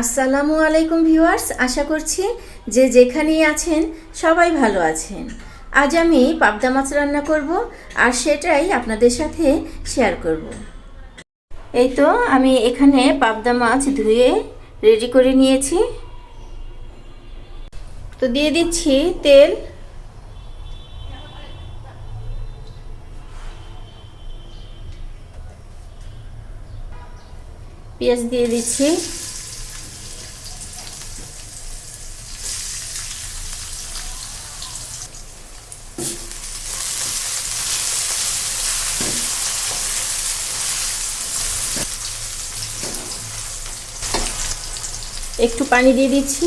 আসসালামু আলাইকুম ভিউয়ার্স, আশা করছি যে যেখানেই আছেন সবাই ভালো আছেন। আজ আমি পাবদা মাছ রান্না করব আর সেটাই আপনাদের সাথে শেয়ার করব। এই তো আমি এখানে পাবদা মাছ ধুয়ে রেডি করে নিয়েছি। তো দিয়ে দিচ্ছি তেল। পেঁয়াজ দিয়ে দিচ্ছি। একটু পানি দিয়ে দিচ্ছি।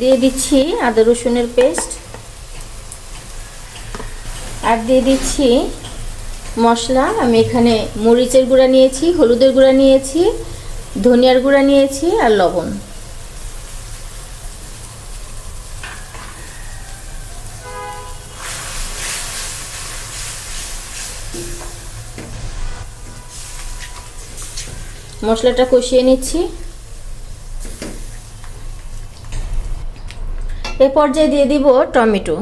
দিয়ে দিচ্ছি আদা রসুনের পেস্ট। আর দিয়ে দিচ্ছি মশলা। আমি এখানে মরিচের গুঁড়া নিয়েছি, হলুদের গুঁড়া নিয়েছি। ধনিয়ার গুঁড়া নিয়েছি আর লবণ। মশলাটা কষিয়ে নিচ্ছি। এ পর্যায়ে দিয়ে দিব টমেটো।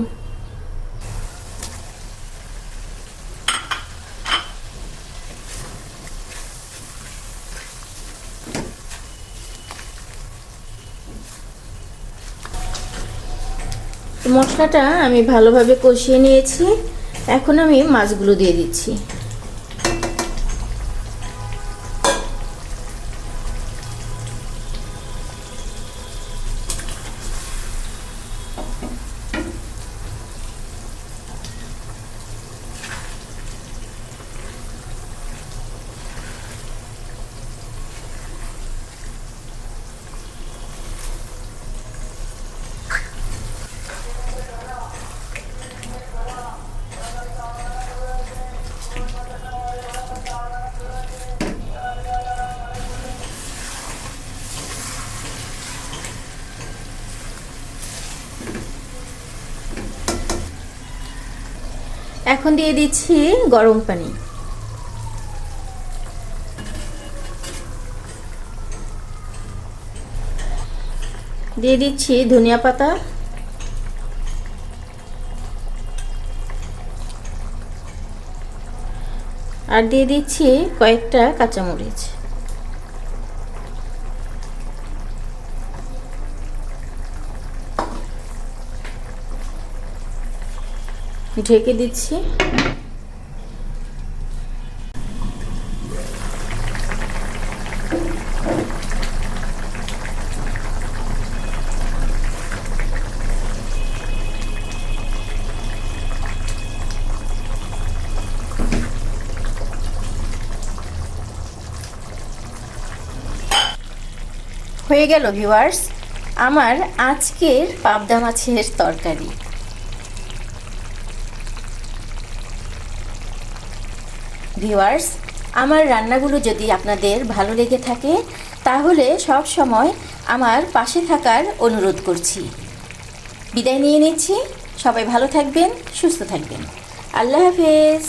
মশলাটা আমি ভালোভাবে কষিয়ে নিয়েছি। এখন আমি মাছগুলো দিয়ে দিচ্ছি। এখন দিয়ে দিচ্ছি গরম পানি। দিয়ে দিচ্ছি ধনিয়া পাতা। আর দিয়ে দিচ্ছি কয়েকটা কাঁচামরিচ। ঢেকে দিচ্ছি। হয়ে গেল ভিউয়ার্স আমার আজকের পাবদা মাছের তরকারি। ভিউয়ার্স, আমার রান্নাগুলো যদি আপনাদের ভালো লেগে থাকে, তাহলে সব সময় আমার পাশে থাকার অনুরোধ করছি। বিদায় নিয়ে নিচ্ছি। সবাই ভালো থাকবেন, সুস্থ থাকবেন। আল্লাহ হাফেজ।